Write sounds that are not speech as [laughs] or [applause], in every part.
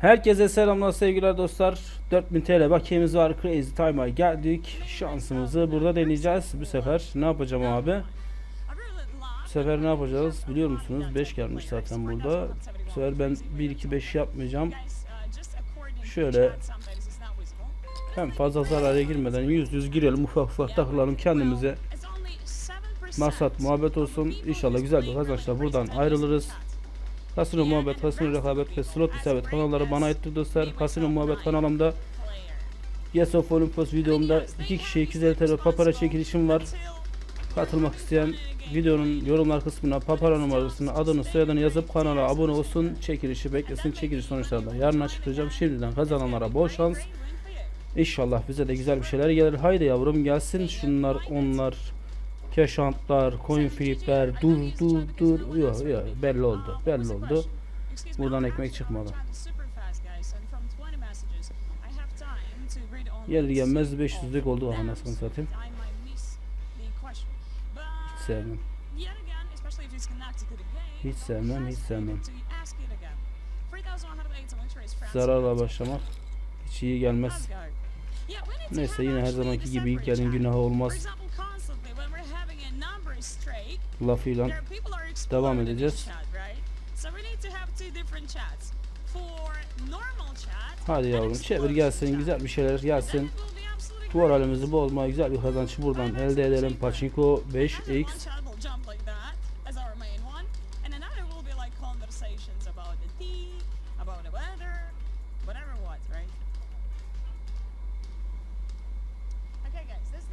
Herkese selamlar sevgiler dostlar. 4000 TL bakiyemiz var. Crazy Time'a geldik. Şansımızı burada deneyeceğiz. Bu sefer ne yapacağım abi? Bu sefer ne yapacağız biliyor musunuz? 5 gelmiş zaten burada. Bu sefer ben 1 2 5 yapmayacağım. Şöyle hem fazla zarara girmeden yüz yüz girelim ufak ufak takılalım kendimize. Maksat muhabbet olsun. İnşallah güzel bir kazançla buradan ayrılırız. Kasino Muhabbet, Kasino Rekabet ve Slot İsabet kanalları bana etti dostlar. Kasino Muhabbet kanalımda Yes of Olympus videomda iki kişi 250 TL papara çekilişim var. Katılmak isteyen videonun yorumlar kısmına papara numarasını, adını, soyadını yazıp kanala abone olsun. Çekilişi beklesin. Çekiliş sonuçlarında yarın açıklayacağım. Şimdiden kazananlara bol şans. İnşallah bize de güzel bir şeyler gelir. Haydi yavrum gelsin şunlar onlar. Keşantlar, coin flipler, dur dur dur. Yok yok belli oldu. Belli oldu. Buradan ekmek çıkmadı. Gelir gelmez 500'lük oldu anasını satayım. Hiç sevmem. Hiç sevmem, hiç sevmem. Zararla başlamak hiç iyi gelmez. Neyse yine her zamanki gibi ilk gelin günahı olmaz lafıyla devam edeceğiz. Hadi yavrum çevir gelsin güzel bir şeyler gelsin. Moralimizi bozma güzel bir kazanç buradan elde edelim. Pachinko 5x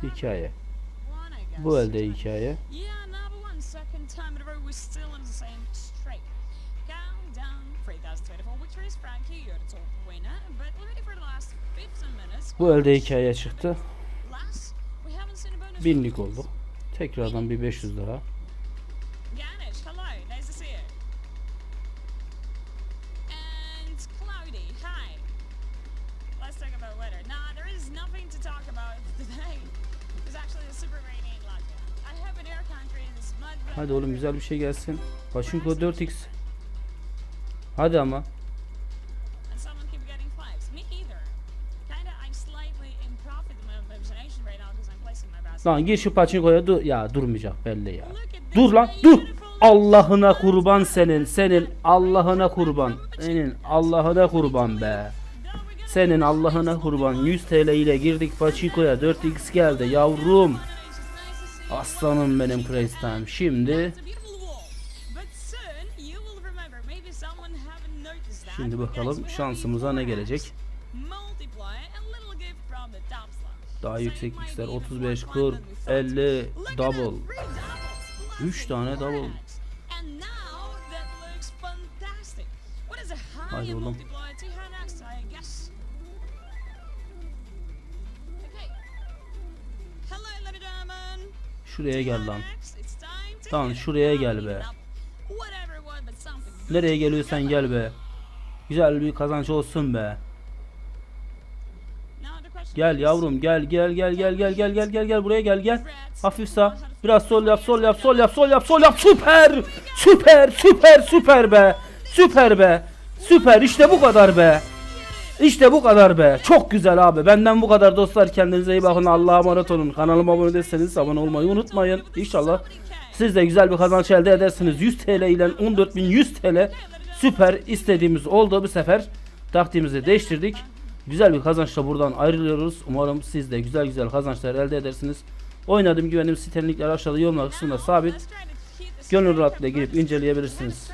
hikaye. Böyle hikaye. Bu elde hikaye çıktı. Binlik oldu. Tekrardan bir 500 daha. Nothing to talk about [laughs] today. It's actually a super great Hadi oğlum güzel bir şey gelsin. Paşinko 4x. Hadi ama. Lan gir şu paçinkoya dur. Ya durmayacak belli ya. Dur lan dur. Allah'ına kurban senin. Senin Allah'ına kurban. Senin Allah'ına kurban be. Senin Allah'ına kurban. 100 TL ile girdik paçinkoya. 4x geldi yavrum. Aslanım benim Kreis'ten. Şimdi Şimdi bakalım şansımıza ne gelecek. Daha yüksek ister 35 40 50 double. 3 tane double. Haydi oğlum. Şuraya gel lan. Tamam, şuraya gel be. Nereye geliyorsan gel be. Güzel bir kazanç olsun be. Gel yavrum gel gel gel gel gel gel gel gel gel buraya gel gel. Hafif sağ. Biraz sol yap sol yap sol yap sol yap sol yap. Süper. Süper süper süper be. Süper be. Süper işte bu kadar be. İşte bu kadar be. Çok güzel abi. Benden bu kadar dostlar. Kendinize iyi bakın. Allah'a emanet olun. Kanalıma abone değilseniz abone olmayı unutmayın. İnşallah siz de güzel bir kazanç elde edersiniz. 100 TL ile 14.100 TL süper istediğimiz oldu bu sefer. Taktiğimizi değiştirdik. Güzel bir kazançla buradan ayrılıyoruz. Umarım siz de güzel güzel kazançlar elde edersiniz. Oynadığım güvendiğim sitenin linkleri aşağıda yorumlar kısmında sabit. Gönül rahatlığıyla girip inceleyebilirsiniz.